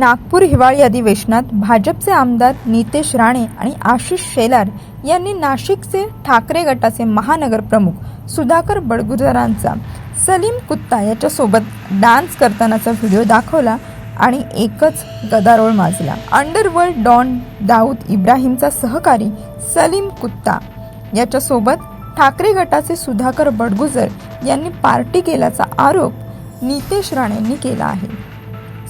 नागपूर हिवाळी अधिवेशनात भाजपचे आमदार नितेश राणे आणि आशिष शेलार यांनी नाशिकचे ठाकरे गटाचे महानगर प्रमुख सुधाकर बडगुजरांचा सलीम कुत्ता याच्यासोबत डान्स करतानाचा व्हिडिओ दाखवला आणि एकच गदारोळ माजला. अंडरवर्ल्ड डॉन दाऊद इब्राहिमचा सहकारी सलीम कुत्ता याच्यासोबत ठाकरे गटाचे सुधाकर बडगुजर यांनी पार्टी केल्याचा आरोप नितेश राणेंनी केला आहे.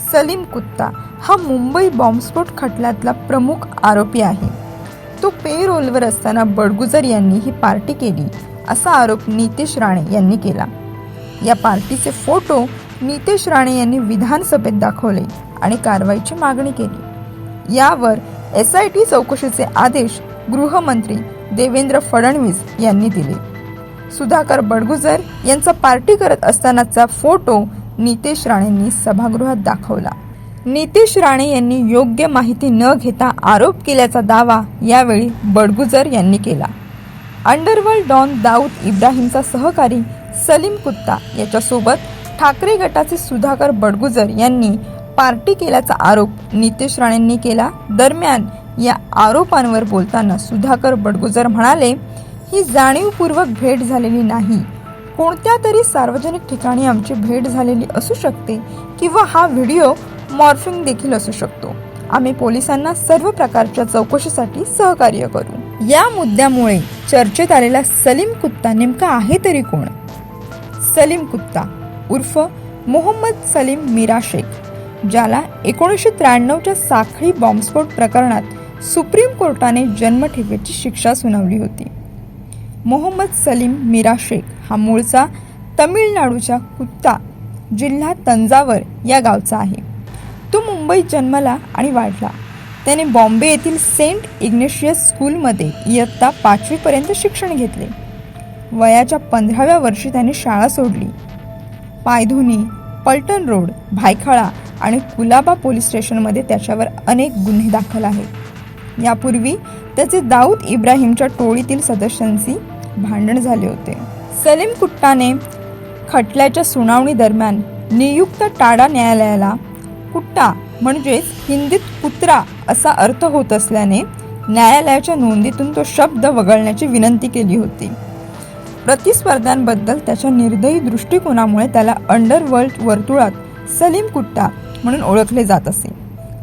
सलीम कुत्ता हा मुंबई बॉम्बस्फोट खटल्यातला प्रमुख आरोपी आहे. तो पे रोलवर असताना बडगुजर यांनी ही पार्टी केली असा आरोप नितेश राणे यांनी केला. या पार्टीचे फोटो नितेश राणे यांनी विधानसभेत दाखवले आणि कारवाईची मागणी केली. यावर एस आय टी चौकशीचे आदेश गृहमंत्री देवेंद्र फडणवीस यांनी दिले. सुधाकर बडगुजर यांचा पार्टी करत असतानाचा फोटो नितेश राणेंनी सभागृहात दाखवला. नितेश राणे यांनी योग्य माहिती न घेता आरोप केल्याचा दावा यावेळी बडगुजर यांनी केला. अंडरवर्ल्ड डॉन दाऊद इब्राहिमचा सहकारी सलीम कुत्ता याच्यासोबत ठाकरे गटाचे सुधाकर बडगुजर यांनी पार्टी केल्याचा आरोप नितेश राणेंनी केला. दरम्यान या आरोपांवर बोलताना सुधाकर बडगुजर म्हणाले ही जाणीवपूर्वक भेट झालेली नाही. कोणत्या तरी सार्वजनिक ठिकाणी आमची भेट झालेली असू शकते किंवा हा व्हिडिओ मॉर्फिंग देखील असू शकतो. आम्ही पोलिसांना सर्व प्रकारच्या चौकशीसाठी सहकार्य करू. या मुद्द्यामुळे चर्चेत आलेला सलीम कुत्ता नेमका आहे तरी कोण? सलीम कुत्ता उर्फ मोहम्मद सलीम मीरा शेख ज्याला एकोणीसशे त्र्याण्णवच्या साखळी बॉम्बस्फोट प्रकरणात सुप्रीम कोर्टाने जन्मठेपेची शिक्षा सुनावली होती. मोहम्मद सलीम मीरा शेख हा मूळचा तमिळनाडूच्या कुत्ता जिल्हा तंजावर या गावचा आहे. तो मुंबईत जन्मला आणि वाढला. त्याने बॉम्बे येथील सेंट इग्नेशियस स्कूलमध्ये इयत्ता पाचवीपर्यंत शिक्षण घेतले. वयाच्या पंधराव्या वर्षी त्याने शाळा सोडली. पायधुनी पलटण रोड भायखळा आणि कुलाबा पोलीस स्टेशनमध्ये त्याच्यावर अनेक गुन्हे दाखल आहेत. यापूर्वी त्याचे दाऊद इब्राहिमच्या टोळीतील सदस्यांशी भांडण झाले होते. सलीम कुट्टाने खटल्याच्या सुनावणी दरम्यान नियुक्त टाडा न्यायालयाला कुट्टा म्हणजेच हिंदीत कुत्रा असा अर्थ होत असल्याने न्यायालयाच्या नोंदीतून तो शब्द वगळण्याची विनंती केली होती. प्रतिस्पर्ध्यांबद्दल त्याच्या निर्दयी दृष्टिकोनामुळे त्याला अंडरवर्ल्ड वर्तुळात सलीम कुट्टा म्हणून ओळखले जात असे.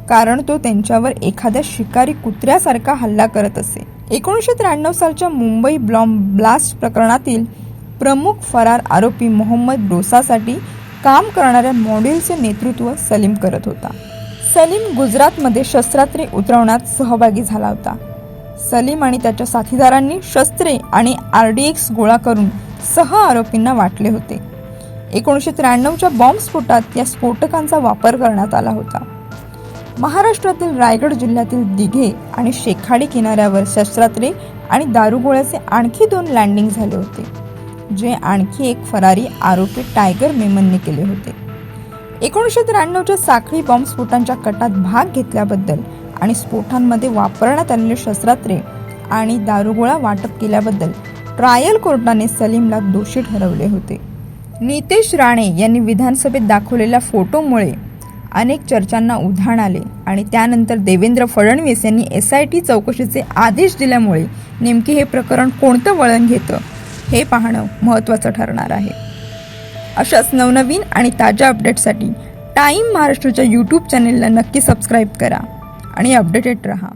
कारण तो त्यांच्यावर एखाद्या शिकारी कुत्र्यासारखा हल्ला करत असे. एकोणीसशे त्र्याण्णव सालच्या मुंबई ब्लॉम्ब ब्लास्ट प्रकरणातील प्रमुख फरार आरोपी मोहम्मद डोसासाठी काम करणाऱ्या मॉड्यूलचे नेतृत्व सलीम करत होता. सलीम गुजरातमध्ये शस्त्रास्त्रे उतरवण्यात सहभागी झाला होता. सलीम आणि त्याच्या साथीदारांनी शस्त्रे आणि आर डी एक्स गोळा करून सह आरोपींना वाटले होते. एकोणीसशे त्र्याण्णवच्या बॉम्बस्फोटात या स्फोटकांचा वापर करण्यात आला होता. महाराष्ट्रातील रायगड जिल्ह्यातील दिघे आणि शेखाडी किनाऱ्यावर शस्त्रात्रे आणि दारुगोळ्याचे आणखी दोन लँडिंग झाले होते जे आणखी एक फरारी आरोपी टायगर मेमनने केले होते. एकोणीसशे त्र्याण्णवच्या साखळी बॉम्बस्फोटांच्या कटात भाग घेतल्याबद्दल आणि स्फोटांमध्ये वापरण्यात आलेले शस्त्रात्रे आणि दारुगोळा वाटप केल्याबद्दल ट्रायल कोर्टाने सलीमला दोषी ठरवले होते. नितेश राणे यांनी विधानसभेत दाखवलेल्या फोटोमुळे अनेक चर्चांना उधाण आले आणि त्यानंतर देवेंद्र फडणवीस यांनी एस आय टी चौकशीचे आदेश दिल्यामुळे नेमके हे प्रकरण कोणतं वळण घेतं हे पाहणं महत्त्वाचं ठरणार आहे. अशाच नवनवीन आणि ताज्या अपडेटसाठी टाईम महाराष्ट्राच्या यूट्यूब चॅनेलला नक्की सबस्क्राईब करा आणि अपडेटेड रहा.